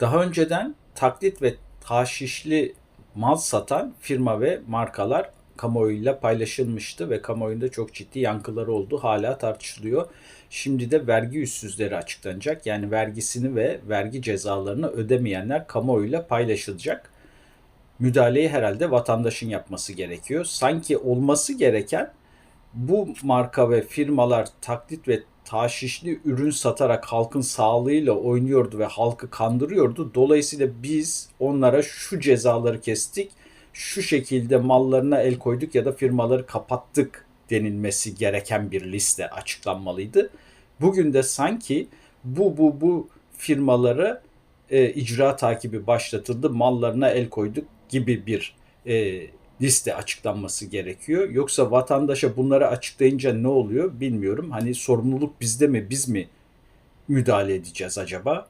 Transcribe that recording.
Daha önceden taklit ve taşişli mal satan firma ve markalar kamuoyuyla paylaşılmıştı ve kamuoyunda çok ciddi yankıları oldu. Hala tartışılıyor. Şimdi de vergi üssüzleri açıklanacak. Yani vergisini ve vergi cezalarını ödemeyenler kamuoyuyla paylaşılacak. Müdahaleyi herhalde vatandaşın yapması gerekiyor. Sanki olması gereken bu marka ve firmalar taklit ve taşişli ürün satarak halkın sağlığıyla oynuyordu ve halkı kandırıyordu. Dolayısıyla biz onlara şu cezaları kestik, şu şekilde mallarına el koyduk ya da firmaları kapattık denilmesi gereken bir liste açıklanmalıydı. Bugün de sanki bu bu bu firmaları e, icra takibi başlatıldı, mallarına el koyduk gibi bir e, liste açıklanması gerekiyor. Yoksa vatandaşa bunları açıklayınca ne oluyor bilmiyorum. Hani sorumluluk bizde mi biz mi müdahale edeceğiz acaba?